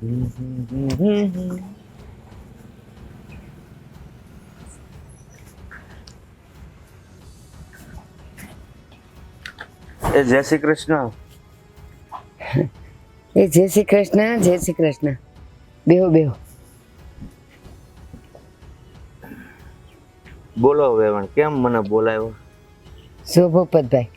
એ જય શ્રી કૃષ્ણ. એ જય શ્રી કૃષ્ણ જય શ્રી કૃષ્ણ. બેહો બેહો. બોલો વેવણ કેમ મને બોલાવ્યો? જો ભૂપતભાઈ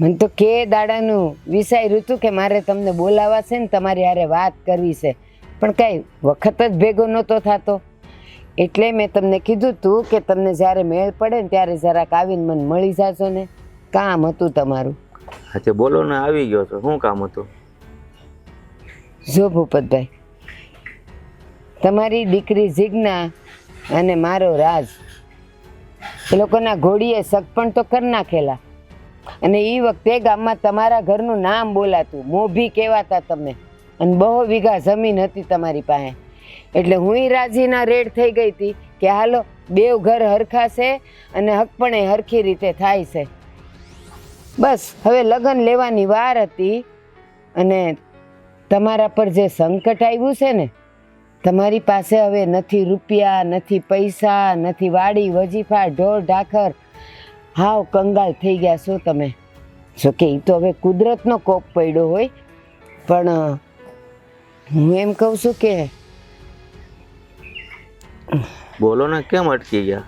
મને તો કે દાડાનું વિચાર્યું હતું કે મારે તમને બોલાવવા છે ને તમારી હારે વાત કરવી છે. પણ કાંઈ વખત જ ભેગો નહોતો થતો. એટલે મેં તમને કીધું હતું કે તમને જ્યારે મેળ પડે ને ત્યારે જરાક આવીને મને મળી જાશો ને. કામ હતું તમારું. તે બોલો ને આવી ગયો છો શું કામ હતું? જો ભૂપતભાઈ તમારી દીકરી જીજ્ઞા અને મારો રાજ એ લોકોના ઘોડીએ સગપણ તો કરી નાખેલા. અને એ વખતે ગામમાં તમારા ઘરનું નામ બોલાતું. મોભી કહેવાતા તમે. અને બહુ વીઘા જમીન હતી તમારી પાસે. એટલે હું રાજીના રેડ થઈ ગઈ હતી કે હાલો, બેવ ઘર હરખા છે અને હક પણ એ હરખી રીતે થાય છે. બસ, હવે લગ્ન લેવાની વાર હતી અને તમારા પર જે સંકટ આવ્યું છે ને, તમારી પાસે હવે નથી રૂપિયા, નથી પૈસા, નથી વાડી, વજીફા, ઢોર, ઢાખર હાવ કંગાલ થઈ ગયા છો તમે. જો કે એ તો હવે કુદરતનો કોપ પડ્યો હોય. પણ હું એમ કહું છું કે બોલો ને કેમ અટકી ગયા?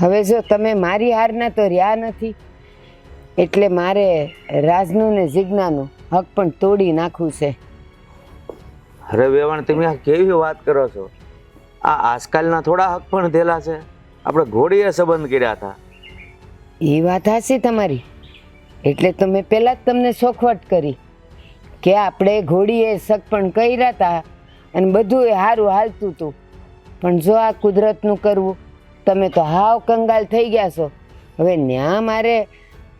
હવે જો તમે મારી હારના તો રહ્યા નથી. એટલે મારે રાજનું ને જિજ્ઞાનું હક પણ તોડી નાખવું છે. અરે વેવાણ તમે આ કેવી વાત કરો છો? આ આજકાલના થોડા હક પણ ધેલા છે. આપણે ઘોડીએ સંબંધ કર્યા હતા. એ વાત હાસી તમારી. એટલે તો મેં પહેલાં જ તમને સોખવટ કરી કે આપણે ઘોડીએ સગપણ કર્યા હતા અને બધું એ સારું હાલતું હતું પણ જો આ કુદરતનું કરવું, તમે તો હાવ કંગાલ થઈ ગયા છો. હવે ન્યા મારે,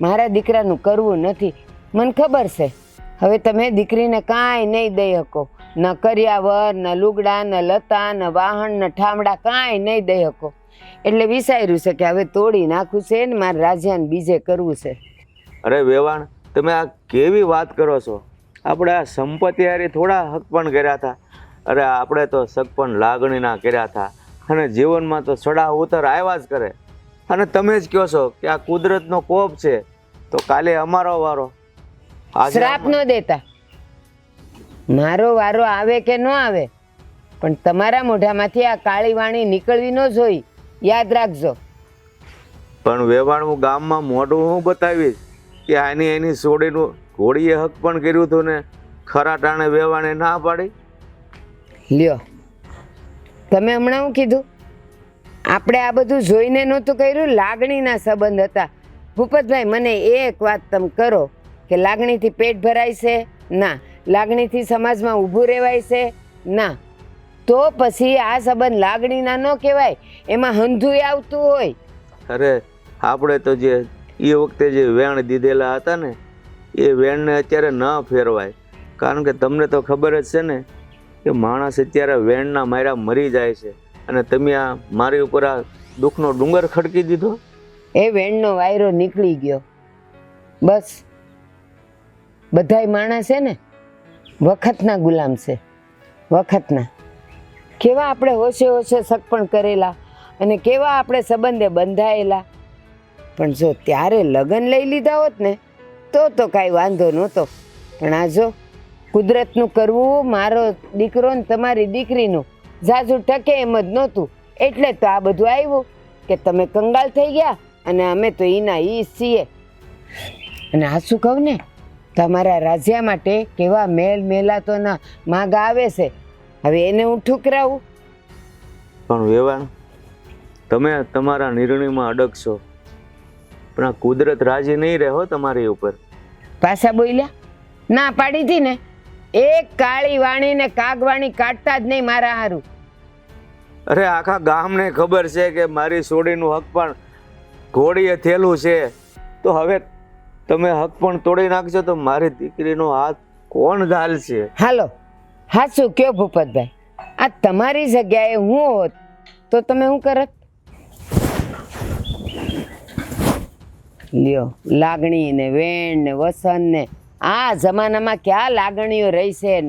મારા દીકરાનું કરવું નથી. મને ખબર છે. હવે તમે દીકરીને કાંઈ નહીં દઈ શકો. ન કરિયાવર ન લુગડા, ન લતા, ન વાહન, ન ઠામડા, કાંઈ નહીં દઈ શકો. એટલે વિચાર્યું છે કે હવે તોડી નાખું છે ને મારે રાજાને બીજે કરવું છે. અરે વેવાણ તમે આ કેવી વાત કરો છો? આપણે આ સંપત્તિ હારી થોડા હક પણ કર્યા હતા. અરે આપણે તો શક પણ લાગણીના કર્યા હતા. અને જીવનમાં તો સડા ઉતર આવ્યા જ કરે. અને તમે જ કહો છો કે આ કુદરતનો કોપ છે. તો કાલે અમારો વારો. શ્રાપ ન દેતા. મારો વારો આવે કે ન આવે પણ તમારા મોઢામાંથી આ કાળી વાણી નીકળવી ન જોઈ. યાદ રાખજો. પણ વેવાણ ગામમાં મોઢું હું બતાવીશ કે આની એની સોડીનું ઘોડીએ હક પણ કર્યું હતું ને ખરા ટાણે વેવાણે ના પાડી? લ્યો. તમે હમણાં હું કીધું? આપણે આ બધું જોઈને નહોતું કર્યું લાગણીના સંબંધ હતા. ભૂપતભાઈ મને એક વાત તમે કરો કે લાગણીથી પેટ ભરાય છે? ના. લાગણીથી સમાજમાં ઊભું રહેવાય છે? ના. તો પછી આ સંબંધ લાગણીના ન કહેવાય એમાં હંધુય આવતું હોય. અરે આપણે તો જે એ વખતે જે વેણ દીધેલા હતા ને એ વેણને અત્યારે ન ફેરવાય. કારણ કે તમને તો ખબર જ છે ને કે માણસ અત્યારે વેણના માર્યા મરી જાય છે. અને તમે આ મારી ઉપર આ દુઃખનો ડુંગર ખડકી દીધો? એ વેણનો વાયરો નીકળી ગયો. બસ. બધાય માણસ છે ને વખતના ગુલામ છે. વખતના. કેવા આપણે હોશે હોશે સગપણ કરેલા અને કેવા આપણે સંબંધે બંધાયેલા. પણ જો ત્યારે લગ્ન લઈ લીધા હોત ને, તો તો કાંઈ વાંધો નહોતો. પણ આ જો કુદરતનું કરવું, મારો દીકરો ને તમારી દીકરીનું ઝાઝુ ટકે એમ જ નહોતું. એટલે તો આ બધું આવ્યું કે તમે કંગાલ થઈ ગયા અને અમે તો એના ઈ છીએ. અને આ શું કહું ને? તમારા રાજ્યા માટે કેવા મેલ મેલાતોના માગ આવે છે. હવે એને હું ઠુકરાવું. પણ વેવાણ તમે તમારા નિર્ણયમાં અડગ છો પણ આ કુદરત રાજી નહીં રહો તમારી ઉપર. પાછા બોલ્યા? ના પાડી હતી ને. એક કાળી વાણી ને કાગવાણી કાઢતા જ નહીં મારા હારું. અરે આખા ગામને ખબર છે કે મારી સોડીનું હક પણ ઘોડીએ થયેલું છે. તો હવે તમે હક પણ તોડી નાખશો તો મારી દીકરીનો હાથ કોણ ઝાલશે હાલો. હાચું કયો ભૂપતભાઈ? આ તમારી જગ્યાએ હું હોત, તો તમે શું કરત? લ્યો, લાગણી ને વેણ ને વસન ને, આ જમાનામાં ક્યાં લાગણીઓ રહી છે?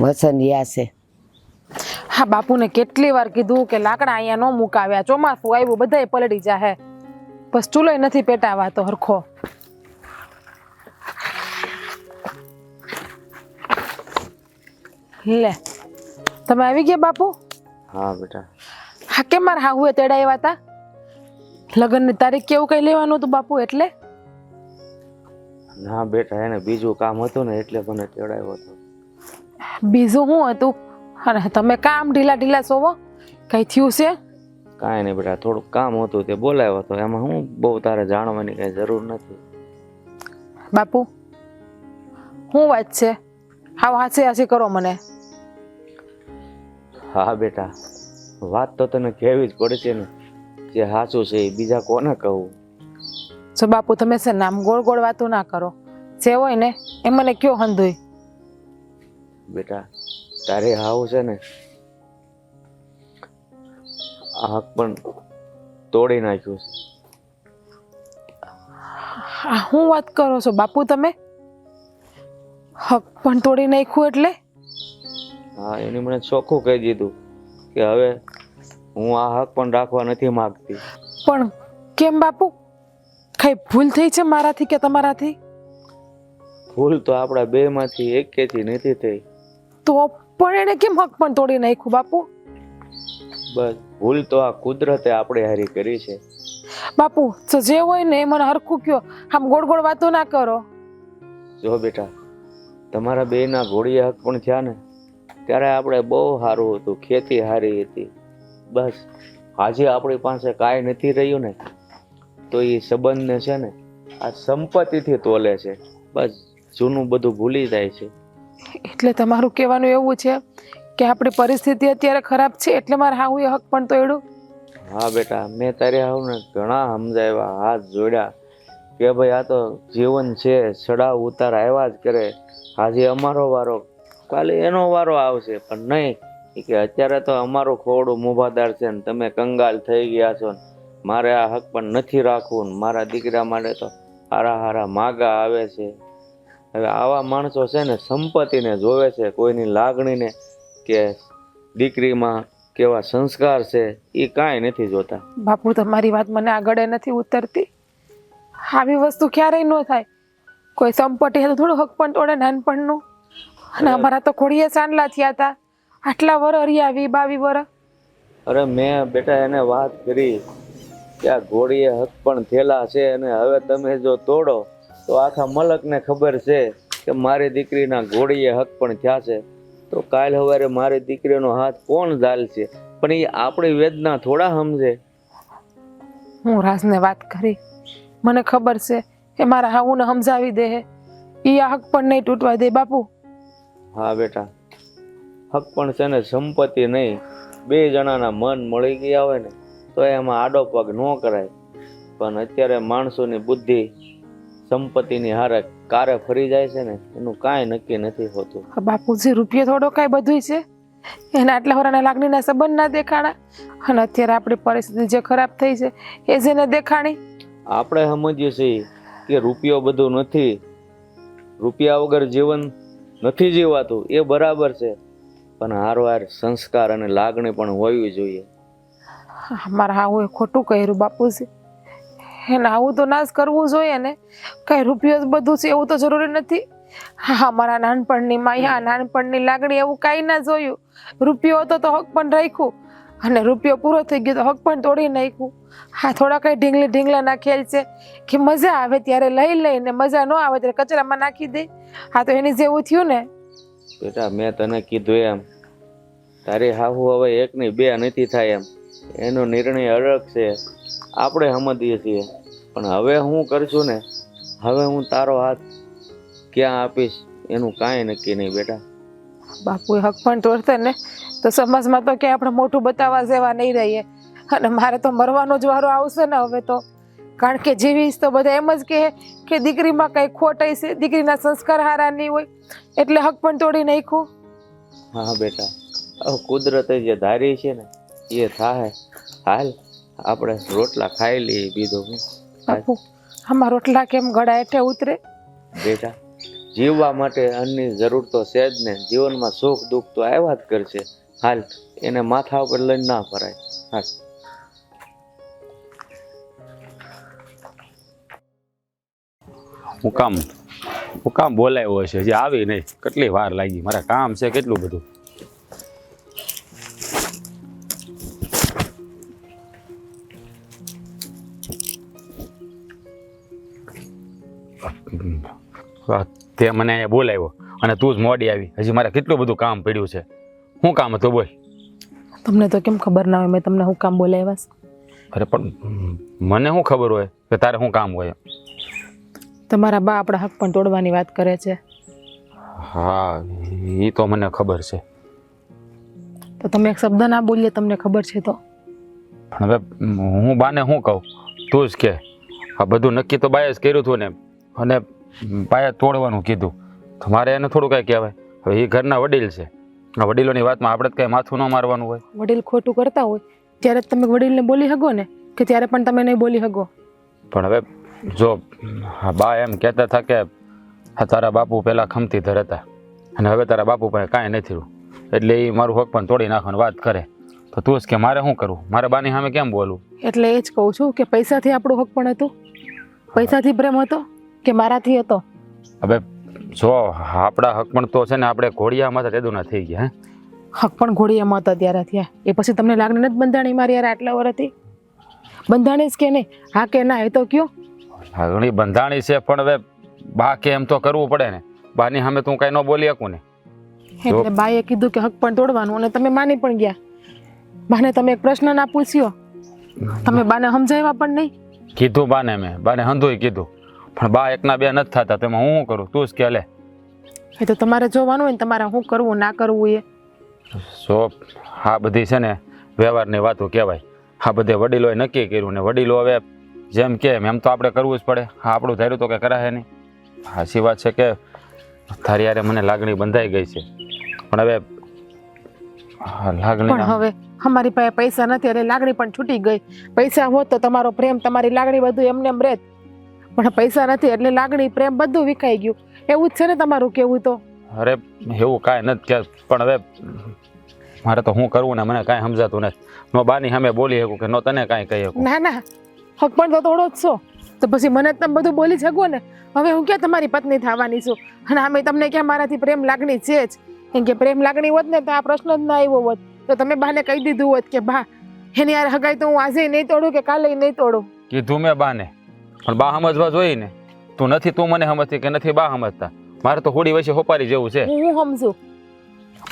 વસંત છે. હા, બાપુને કેટલી વાર કીધું કે લાકડા અહીંયા ન મુકાવ્યા. ચોમાસું આવ્યું, બધાય પલડી જાહે. બસ ચૂલોય નથી પેટાવાતો હરખો. લે તમે આવી ગયા બાપુ? હા બેટા. હા કેમ મારા હાહુએ તેડાવ્યા હતા લગ્નની તારીખ કેવું કઈ લેવાનું હતું બાપુ એટલે? ના બેટા એને બીજું કામ હતું ને એટલે મને તેડાવ્યો હતો બીજું શું હતું? અને તમે કામ ઢીલા ઢીલા સોવો? કઈ થયું છે? કાંઈ નહીં બેટા થોડુંક કામ હતું તે બોલાવ્યો હતો. એમાં હું બહુ તારે જાણવાની કઈ જરૂર નથી. બાપુ શું વાત છે? હા હાસી હાસી કરો મને. હા બેટા. વાત તો તને કહેવી જ પડશે ને જે સાચું છે એ બીજા કોને કહું? જો બાપુ તમે છે નામ ગોળ ગોળ વાતો ના કરો. જે હોય ને એ મને કયો હંધોય? બેટા તારે હાવ છે ને આંખ પણ તોડી નાખ્યું છે. હું વાત કરો છો બાપુ તમે? હક પણ તોડી નાખ્યું એટલે? હા એને મને ચોખ્ખું કહી દીધું કે હવે હું આ હક પણ રાખવા નથી માંગતી. પણ કેમ બાપુ? કઈ ભૂલ થઈ છે મારાથી કે તમારાથી? ભૂલ તો આપણા બે માંથી એકેથી નથી થઈ. તો પણ એને કેમ હક પણ તોડી નાખ્યું બાપુ? બસ ભૂલ તો આ કુદરતે આપણે હારી કરી છે. બાપુ તો જે હોય ને એ મને હરખું કયો. આમ ગોળ ગોળ વાતો ના કરો. જો બેટા તમારા બેના ઘોડીએ હક પણ થયા ને? ત્યારે આપણે બહુ સારું હતું ખેતી સારી હતી. બસ આજે આપણી પાસે કાંઈ નથી રહ્યું ને તો એ સંબંધને છે ને આ સંપત્તિથી તોલે છે. બસ જૂનું બધું ભૂલી જાય છે. એટલે તમારું કહેવાનું એવું છે કે આપણી પરિસ્થિતિ અત્યારે ખરાબ છે એટલે મારે હાવું એ હક પણ તોડ્યું? હા બેટા મેં તારે ને ઘણા સમજાવ્યા હાથ જોડ્યા કે ભાઈ આ તો જીવન છે ચડાવ ઉતાર આવ્યા જ કરે. આજે અમારો વારો કાલે એનો વારો આવશે, પણ નહીં. કે અત્યારે તો અમારું ખોડું મુભાદાર છે ને તમે કંગાલ થઈ ગયા છો ને. મારે આ હક પણ નથી રાખવું ને મારા દીકરા માટે તો હારા હારા માગા આવે છે. હવે આવા માણસો છે ને સંપત્તિને જોવે છે, કોઈની લાગણીને કે દીકરીમાં કેવા સંસ્કાર છે, એ કાંઈ નથી જોતા. બાપુ, તમારી વાત મને આગળ નથી ઉતરતી. આવી વસ્તુ ક્યારેય ન થાય. કોઈ સંપત્તિ તો થોડું હક પણ તોડે, નાનપણનું. અને અમારા તો ખોડીએ ચાંદલા થયા હતા. આટલા વર અરિયાવી બાવી વર. અરે મેં બેટા એને વાત કરી કે આ ઘોડીએ હક પણ થેલા છે અને હવે તમે જો તોડો તો આખા મલકને ખબર છે કે મારી દીકરીના ઘોડીએ હક પણ થયા છે. તો કાલ સવારે મારી દીકરીનો હાથ કોણ ઝાલશે? પણ એ આપણી વેદના થોડા સમજે. હું રાજને વાત કરી. મને ખબર છે કે મારા હાઉને સમજાવી દે ઈ આ હક પણ નહીં તૂટવા દે બાપુ. હા બેટા. હક પણ છે ને સંપત્તિ નહીં. બે જણાના મન મળી ગયા હોય ને તો એમાં આડો પગ ન કરાય. પણ અત્યારે માણસોની બુદ્ધિ સંપત્તિની હારે કારે ફરી જાય છે ને એનું કાંઈ નક્કી નથી હોતું. બાપુજી રૂપિયો થોડો કાંઈ બધુંય છે? એને આટલા વરાના લાગણીના સંબંધ ના દેખાણા? અને અત્યારે આપણી પરિસ્થિતિ જે ખરાબ થઈ છે એ જેને દેખાણી? આપણે સમજીએ છીએ કે રૂપિયો બધું નથી. રૂપિયા વગર જીવન નથી જીવાતું એ બરાબર છે. પણ હારવાર સંસ્કાર અને લાગણી પણ હોવી જોઈએ. મારા આવું એ ખોટું કર્યું બાપુજી. એને આવું તો નાશ કરવું જોઈએ ને. કઈ રૂપિયો જ બધું છે એવું તો જરૂરી નથી. હા મારા નાનપણની માયા નાનપણની લાગણી એવું કાંઈ ના જોયું. રૂપિયો હતો તો હક પણ રાખ્યું. અને રૂપિયો પૂરો થઈ ગયો તો હક પણ તોડી નાખ્યું. હા થોડા કઈ ઢીંગલી ઢીંગલાના ખેલ છે. કે મજા આવે ત્યારે લઈ લઈને મજા ન આવે ત્યારે કચરામાં નાખી દે. હા તો એની જેવું થયું ને? બેટા મેં તને કીધું એમ. તારી હાહુ હવે એક ની બે નથી થાય એમ. એનો નિર્ણય અલગ છે. આપણે સમજીએ છીએ. પણ હવે હું કરશું ને? હવે હું તારો હાથ ક્યાં આપીશ? એનું કાંઈ નક્કી નહીં બેટા. બાપુએ હક પણ તોડશે ને? તો સમાજમાં તો ક્યાંય આપણે મોટું બતાવવા જેવા નહીં રહીએ. અને મારે તો મરવાનો જ વારો આવશે ને હવે તો? કારણ કે જીવીશ તો બધા એમ જ કહે કે દીકરીમાં કંઈ ખોટ છે દીકરીના સંસ્કાર હારા નહીં હોય એટલે હક પણ તોડી નાખ્યું. હા બેટા. કુદરતે જે ધારી છે ને એ થાય હાલ આપણે રોટલા ખાઈ લઈએ બીજો હું બાપુ આમાં રોટલા કેમ ગળા હેઠે ઉતરે? બેટા જીવવા માટે અન્નની જરૂર તો છે જ ને. જીવનમાં સુખ દુઃખ તો આવ્યા જ કરશે. હાલ એને માથા ઉપર લઈને ના ફરાય. હાલ. હું કામ હું કામ બોલાવ્યો હશે હજી આવી નહીં. કેટલી વાર લાગી. મારે કામ છે કેટલું બધું? તે મને અહીંયા બોલાવ્યો અને તું જ મોડી આવી. હજી મારે કેટલું બધું કામ પડ્યું છે. શું કામ હતું બોલ. તમને તો કેમ ખબર ના હોય મેં તમને શું કામ બોલાવ્યા અરે પણ મને શું ખબર હોય કે તારે શું કામ હોય? તમારા બા આપણા હક પણ તોડવાની વાત કરે છે. હા એ તો મને ખબર છે. તો તમે એક શબ્દ ના બોલીએ તમને ખબર છે તો. પણ હવે હું બાને શું કહું? તું જ કે. આ બધું નક્કી તો બાએ જ કર્યું હતું ને. અને બાએ તોડવાનું કીધું. તો મારે એને થોડું કાંઈ કહેવાય. હવે એ ઘરના વડીલ છે. આ વડીલોની વાતમાં આપણે જ કાંઈ માથું ન મારવાનું હોય. વડીલ ખોટું કરતા હોય ત્યારે તમે વડીલને બોલી શકો ને કે ત્યારે પણ તમે નહીં બોલી શકો પણ હવે જો બા એમ કહેતા હતા કે તારા બાપુ પહેલાં ખમતી ધર હતા. અને હવે તારા બાપુ પાસે કાંઈ નથી રહ્યું. એટલે એ મારું હક પણ તોડી નાખવાની વાત કરે. તો તું જ કે મારે શું કરવું? મારે બાની સામે કેમ બોલવું એટલે એ જ કહું છું કે પૈસાથી આપણું હક પણ હતું. પૈસાથી પ્રેમ હતો કે મારાથી હતો? હવે જો આપણા હક પણ તો છે ને આપણે ઘોડિયામાં તો તેદુના થઈ ગયા હે? હક પણ ઘોડિયામાં હતા ત્યારે થયા. એ પછી તમને લાગણી નથી બંધાણી મારી યાર આટલા વર્ષથી બંધાણી જ કે નહીં? હા કે ના એ તો કયો. લાગણી બંધાણી છે પણ હવે બા કે એમ તો કરવું પડે ને. બાની સામે તું કાંઈ ન બોલી શકું ને. એટલે બાઈએ કીધું કે હક પણ તોડવાનું અને તમે માની પણ ગયા. બાને તમે એક પ્રશ્ન ના પૂછ્યો. તમે બાને સમજાવ્યા પણ નહીં. કીધું બાને મેં. બાને હંધુય કીધું. પણ બા એકના બે નથી થતા તેમાં હું શું કરું? તું જ કે લે. એ તો તમારે જોવાનું હોય ને તમારે શું કરવું ના કરવું એ. સો હા બધી છે ને વ્યવહારની વાતો કહેવાય. આ બધે વડીલોએ નક્કી કર્યું ને વડીલો હવે જેમ કે એમ તો આપણે કરવું જ પડે. હા આપણું ધાર્યું તો કે કરાય નહીં. સાચી વાત છે કે તારી યારે મને લાગણી બંધાઈ ગઈ છે. પણ હવે લાગણી પણ હવે અમારી પાસે પૈસા નથી એટલે લાગણી પણ છૂટી ગઈ. પૈસા હોત તો તમારો પ્રેમ તમારી લાગણી બધું એમને એમ રહેત. પણ પૈસા નથી એટલે લાગણી પ્રેમ બધું વિખાઈ ગયું. એવું જ છે ને તમારું કેવું તો? અરે એવું કાંઈ નથી કે પણ હવે મારે તો હું કરવું ને મને કાંઈ સમજાતું નથી. નો બાની સામે બોલી શકું કે નો તને કાંઈ કહી શકું. ના ના. હક પણ તો થોડો જ છો. તો પછી મને તમે બધું બોલી શકો ને. હવે હું ક્યાં તમારી પત્ની થવાની છું? અને અમે તમને ક્યાં મારાથી પ્રેમ લાગણી છે જ? કેમ કે પ્રેમ લાગણી હોત ને તો આ પ્રશ્ન જ ના આવ્યો હોત. તો તમે બાને કહી દીધું હોત કે બા એની યાર હગાઈ તો હું આજે નહીં તોડું કે કાલે નહીં તોડું? કીધું મેં બાને. પણ બા સમજવા જોઈએ ને. તું નથી તું મને સમજતી કે નથી બા સમજતા? મારે તો હોડી વચ્ચે હોપારી જેવું છે. હું સમજું સમજુ?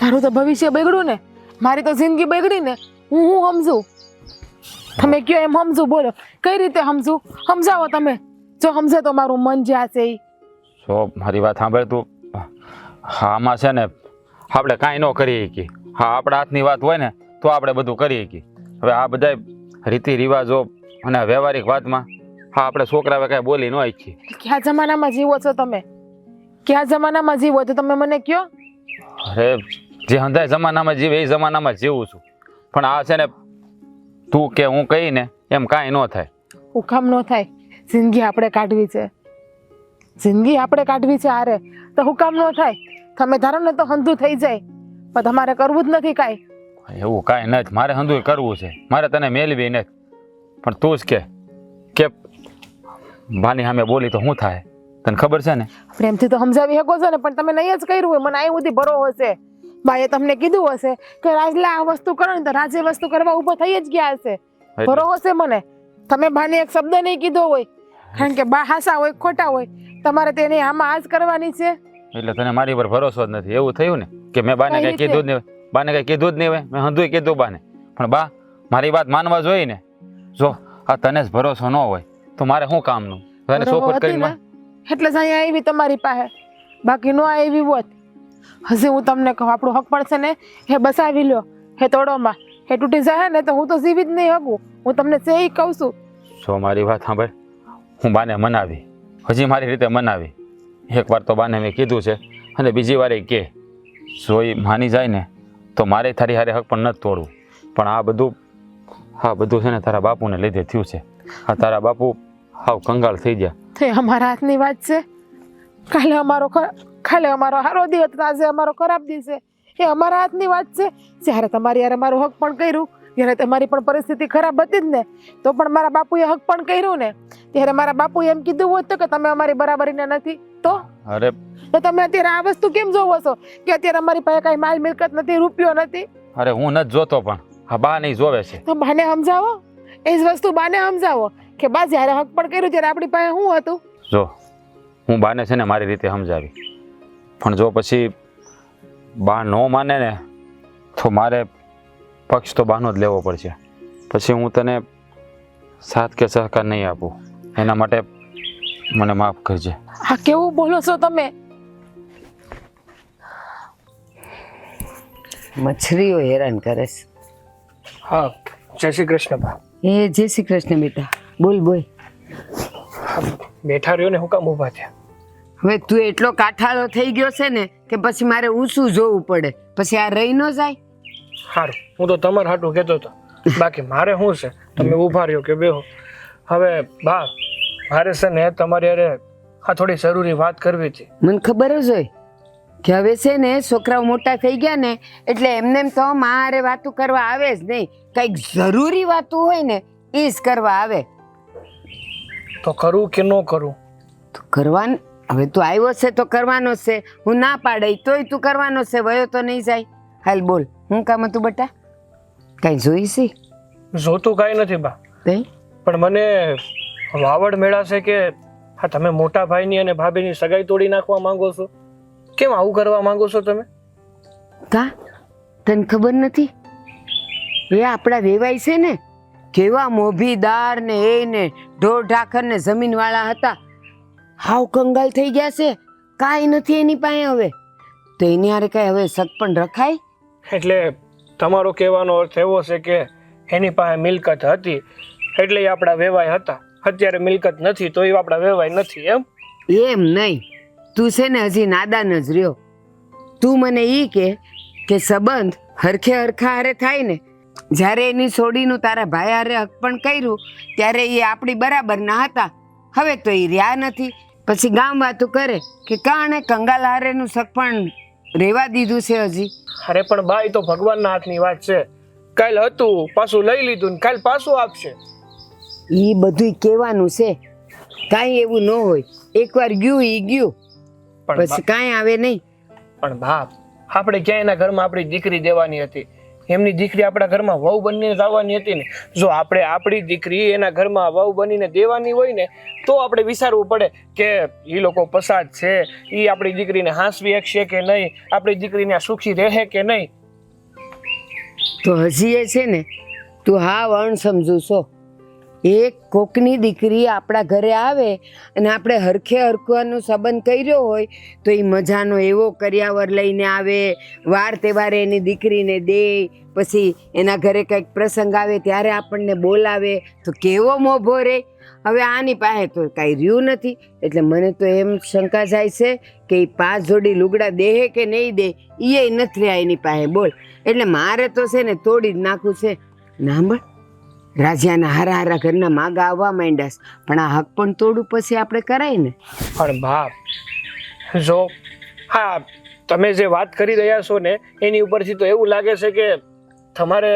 મારું તો ભવિષ્ય બગડ્યું ને. મારી તો જિંદગી બગડી ને. હું હું સમજુ? તમે કયો એમ સમજુ બોલો. કઈ રીતે સમજુ સમજાવો તમે. જો સમજે તો મારું મન જ્યાં છે એ જો મારી વાત સાંભળ તું. હા આમાં છે ને આપણે કાંઈ ન કરી શકીએ. હા આપણા હાથની વાત હોય ને તો આપણે બધું કરી શકીએ. હવે આ બધા રીતિ રિવાજો અને વ્યવહારિક વાતમાં હા આપણે છોકરાવે કાંઈ બોલી ન શકીએ. કયા જમાનામાં જીવો છો તમે? કયા જમાનામાં જીવો છો તમે મને કયો અરે જે હંધાય જમાનામાં જીવે એ જમાનામાં જીવું છું. પણ આ છે ને તું કે હું કહીને એમ કાંઈ ન થાય. હુકામ ન થાય. જિંદગી આપણે કાઢવી છે. જિંદગી આપણે કાઢવી છે આરે તો હુકામ ન થાય. તમે ધારો ને તો હંધું થઈ જાય. પણ તમારે કરવું જ નથી કાંઈ. એવું કાંઈ નથી મારે હંધું કરવું છે. મારે તને મેળવી નથી. પણ તું જ કે કે ભાની સામે બોલી તો શું થાય? તને ખબર છે ને? પ્રેમથી તો સમજાવી શકો છો ને પણ તમે નહીં જ કર્યું હોય. મને આ બધી ભરો હશે બાએ તમને કીધું હશે કે રાજલા આ વસ્તુ કરો ને તો રાજે વસ્તુ કરવા ઊભો થઈ જ ગયા હશે. ભરો હશે મને. તમે બાને એક શબ્દ નહીં કીધો હોય. કારણ કે બા હાસા હોય ખોટા હોય. તમારે તેને આમાં આજ કરવાની છે. એટલે તને મારી પર ભરોસો જ નથી. એવું થયું ને? કે મેં બાને કઈ કીધું જ નહીં. બાને કઈ કીધું જ નહીં હોય મેં હંધુય કીધું બાને. પણ બા મારી વાત માનવા જોઈએ ને? જો આ તને જ ભરોસો ન હોય તો મારે શું કામનું? તને ચોખવટ કરીને? એટલે જ અહીંયા આવી તમારી પાસે. બાકી નો આવી હોત. હજી હું તમને કહું આપણું હક પણ છે ને હે બસાવી લ્યો હે તોડોમાં. હે તૂટી જાય ને તો હું તો જીવી જ નહીં હકું હું તમને છે એ કહું છું. જો મારી વાત સાંભળ હું બાને મનાવી. હજી મારી રીતે મનાવી. એકવાર તો બાને મેં કીધું છે અને બીજી વાર એ કે જો એ માની જાય ને તો મારે તારી હારે હક પણ નથી તોડવું. પણ આ બધું હા બધું છે ને તારા બાપુને લીધે થયું છે. આ તારા બાપુ હાવ કંગાળ થઈ ગયા. તે અમારા હાથની વાત છે. કાલે અમારો ખાલી અમારો સારો દિવસ આજે અમારો ખરાબ દિવસે છે. એ અમારા હાથની વાત છે. જ્યારે તમારી યાર અમારું હક પણ કર્યું જ્યારે તમારી પણ પરિસ્થિતિ ખરાબ હતી જ ને તો પણ મારા બાપુએ હક પણ કર્યું ને. ત્યારે મારા બાપુએ એમ કીધું હોત તો કે તમે અમારી બરાબરીના નથી. તો? અરે. તો તમે અત્યારે આ વસ્તુ કેમ જોવો છો? કે અત્યારે અમારી પાસે કાંઈ માલ મિલકત નથી રૂપિયો નથી? અરે હું નથી જોતો પણ. હા બા નહીં જોવે છે. તો બાને સમજાવો? એ જ વસ્તુ બાને સમજાવો. કે બા જ્યારે હક પણ કર્યું ત્યારે આપણી પાસે શું હતું? જો હું બાને છે ને મારી રીતે સમજાવી. પણ જો પછી બા ન માને ને તો મારે પક્ષ તો બાનો જ લેવો પડશે. પછી હું તને સાથ કે સહકાર નહીં આપું. એના માટે મને માફ કરજે. આ કેવું બોલો છો તમે? મચ્છરીઓ હેરાન કરે છે. હા જય શ્રી કૃષ્ણ બા. એ જય શ્રી કૃષ્ણ બેટા બોલ બોલ. બેઠા રહ્યો ને હું કામ ઊભા થયા? હવે તું એટલો કાઠાળો થઈ ગયો છે ને કે પછી મારે ઊંચું જોવું પડે. પછી આ રહી ન જાય? સારું હું તો તમારે હાટું કહેતો હતો. બાકી મારે શું છે? તમે ઊભા રહ્યો કે બેહો. હવે બા મારે છે ને તમારી અરે આ થોડી જરૂરી વાત કરવી હતી. મને ખબર જ હોય કે હવે છે ને છોકરાઓ મોટા થઈ ગયા ને એટલે એમને એમ તો મારે વાતું કરવા આવે જ નહીં. કંઈક જરૂરી વાતું હોય ને એ જ કરવા આવે. તો કરું કે ન કરું? તો કરવાનું હવે તું આવ્યો છે તો કરવાનો છે. હું ના પાડે તોય તું કરવાનો છે. વયો તો નહીં જાય. હાલ બોલ હું કામ હતું બટા? કઈ છે? જોતું કાંઈ નથી બા. પણ મને વાવડ મેળાશે કે હા તમે મોટા ભાઈની અને ભાભીની સગાઈ તોડી નાખવા માંગો છો? કેમ આવું કરવા માંગો છો તમે? કા? તને ખબર નથી? એ આપણા વેવાય છે ને? કેવા મોભીદાર ને એ ને ઢોર ઢાખર ને જમીન વાળા હતા. હાવ કંગાલ થઈ ગયા છે. કાંઈ નથી એની પાસે હવે. તો એની હારે કાંઈ હવે શક પણ રખાય? એટલે તમારો કહેવાનો અર્થ એવો છે કે એની પાસે મિલકત હતી. એટલે એ આપણા વેવાય હતા. અત્યારે મિલકત નથી તો એ આપણા વેવાય નથી એમ? એમ નહીં. તું છે ને હજી નાદાન જ રહ્યો. તું મને એ કે કે સંબંધ હરખે હરખા હારે થાય ને. જ્યારે એની છોડીનું તારા ભાઈ હારે હક પણ કર્યું ત્યારે એ આપણી બરાબર ના હતા. હવે તો એ રહ્યા નથી. પછી ગામ વાતું કરે કે કાણે કંગાલ હારેનું શક પણ રેવા દીધું છે હજી. અરે પણ બાઈ તો ભગવાનના હાથની વાત છે. કાલ હતું પાછું લઈ લીધું ને કાલ પાછું આપશે. એ બધુંય કહેવાનું છે. કાંઈ એવું ન હોય. એકવાર ગયું એ ગયું. પણ પછી કાંઈ આવે નહીં. પણ બાપ આપણે ક્યાં એના ઘરમાં આપણી દીકરી દેવાની હતી. એમની દીકરી આપણા ઘરમાં વહુ બનીને આવવાની હતી ને, જો આપણે આપણી દીકરી એના ઘરમાં વહુ બનીને દેવાની હોય ને, તો આપણે વિચારવું પડે કે એ લોકો પસાદ છે એ આપણી દીકરીને હાંસવી શકશે કે નહીં, આપણી દીકરીને સુખી રહે કે નહીં? તો હજી એ છે ને, તું હાવ અણસમજુ છો. એક કોકની દીકરી આપણા ઘરે આવે અને આપણે હરખે હરખવાનો સંબંધ કર્યો હોય તો એ મજાનો એવો કર્યાવર લઈને આવે, વાર તહેવારે એની દીકરીને દે, પછી એના ઘરે કંઈક પ્રસંગ આવે ત્યારે આપણને બોલાવે, તો કેવો મોભો રે? હવે આની પાસે તો કાંઈ રહ્યું નથી, એટલે મને તો એમ શંકા જાય છે કે એ પાંચ જોડી લુગડા દેહે કે નહીં દે એ નથી રહ્યા એની પાસે, બોલ. એટલે મારે તો છે ને તોડી જ નાખવું છે. નાંભળ રાજાના હારા હારા ઘરના માગા આવવા માંડ્યા પણ આ હક પણ તોડું પછી આપણે કરાય ને. પણ બાપ જો હા તમે જે વાત કરી રહ્યા છો ને એની ઉપરથી તો એવું લાગે છે કે તમારે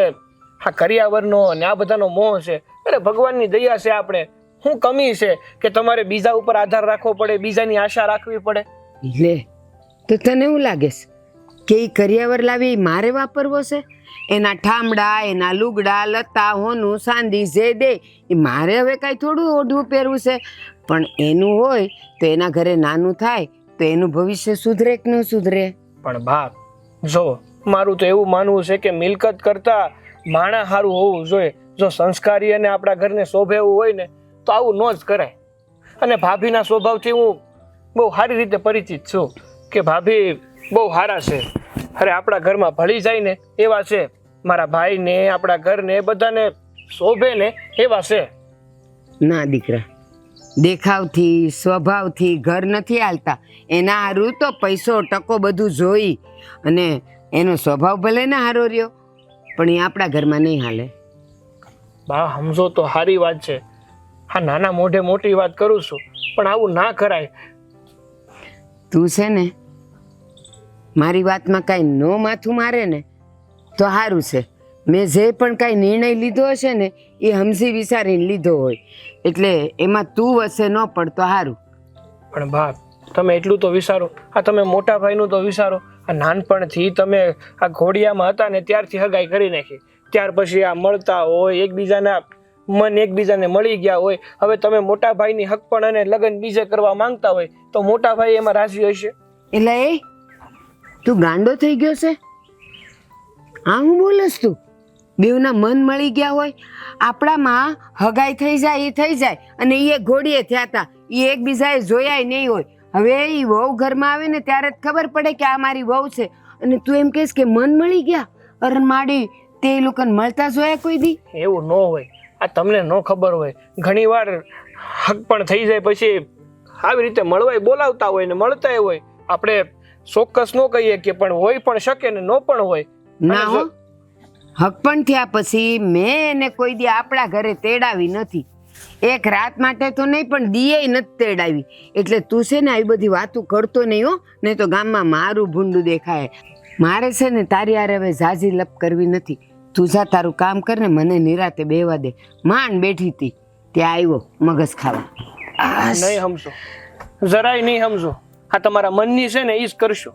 આ કરિયાવરનો ને આ બધાનો મોહ છે. અરે ભગવાનની દયા છે આપણે. શું કમી છે કે તમારે બીજા ઉપર આધાર રાખવો પડે બીજાની આશા રાખવી પડે? લે તો તને એવું લાગે છે કે એ કરિયાવર લાવી મારે વાપરવો છે? એના ઠામડા, એના લુગડા, લતા, હોનું, સાંધી જે દે એ મારે હવે કાંઈ થોડું ઓઢવું પહેરવું છે. પણ એનું હોય તો એના ઘરે નાનું થાય તો એનું ભવિષ્ય સુધરે કે ન સુધરે? પણ બાપ, જો, મારું તો એવું માનવું છે કે મિલકત કરતા માણા સારું હોવું જોઈએ. જો સંસ્કારી અને આપણા ઘરને શોભે એવું હોય ને, તો આવું ન જ કરાય. અને ભાભીના સ્વભાવથી હું બહુ સારી રીતે પરિચિત છું કે ભાભી બહુ સારા છે. અરે આપણા ઘરમાં ભળી જાય ને એવા છે. મારા ભાઈને આપણા ઘરને બધાને શોભે ને એવા છે. ના દીકરા દેખાવથી સ્વભાવથી ઘર નથી હાલતા. એના હારું તો પૈસો ટકો બધું જોઈ અને એનો સ્વભાવ ભલે ને હારો રહ્યો પણ એ આપણા ઘરમાં નહીં હાલે. બા સમજો તો સારી વાત છે. હા નાના મોઢે મોટી વાત કરું છું પણ આવું ના કરાય. તું છે ને મારી વાતમાં કાંઈ ન માથું મારે ને તો સારું છે. મેં જે પણ કાંઈ નિર્ણય લીધો હશે ને એ હમસી વિચારીને લીધો હોય. એટલે એમાં તું વસે ન પડતો સારું પણ બાપ તમે એટલું તો વિચારો. આ તમે મોટા ભાઈનું તો વિચારો. આ નાનપણથી તમે આ ઘોડિયામાં હતા ને ત્યારથી હગાઈ કરી નાખી. ત્યાર પછી આ મળતા હોય એકબીજાના મન એકબીજાને મળી ગયા હોય. હવે તમે મોટા ભાઈની હક પણ અને લગ્ન બીજે કરવા માંગતા હોય તો મોટા ભાઈ એમાં રાજી હશે. એટલે એ તું ગાંડો થઈ ગયો છે? હા હું બોલસ તું? બેવના મન મળી ગયા હોય, આપણામાં હગાઈ થઈ જાય, એ થઈ જાય, અને એ ઘોડીએ થયા હતા એ એકબીજાએ જોયા નહીં હોય. હવે એ વહુ ઘરમાં આવે ને ત્યારે જ ખબર પડે કે આ મારી વહુ છે. અને તું એમ કહેશ કે મન મળી ગયા? અરે માડી, તે લોકોને મળતા જોયા કોઈ દી? એવું ન હોય. આ તમને ન ખબર હોય. ઘણીવાર હક પણ થઈ જાય પછી આવી રીતે મળવાય, બોલાવતા હોય ને મળતાય હોય. આપણે ચોક્કસ ન કહીએ કે પણ હોય પણ શકે ને ન પણ હોય. ના હો. હક પણ થયા પછી મેં એને કોઈ દી આપણા ઘરે તેડાવી નથી. એક રાત માટે તો નહીં પણ દીએ નથી તેડાવી. એટલે તું છે ને આવી બધી વાતો કરતો નહીં હો નહીં તો ગામમાં મારું ભૂંડું દેખાય. મારે છે ને તારી હારે હવે ઝાઝી લપ કરવી નથી. તું જા તારું કામ કર ને મને નિરાતે બેવા દે. માંડ બેઠી હતી ત્યાં આવ્યો મગજ ખાવા. નહીં સમજો. જરાય નહીં સમજો. આ તમારા મનની છે ને એ જ કરશો.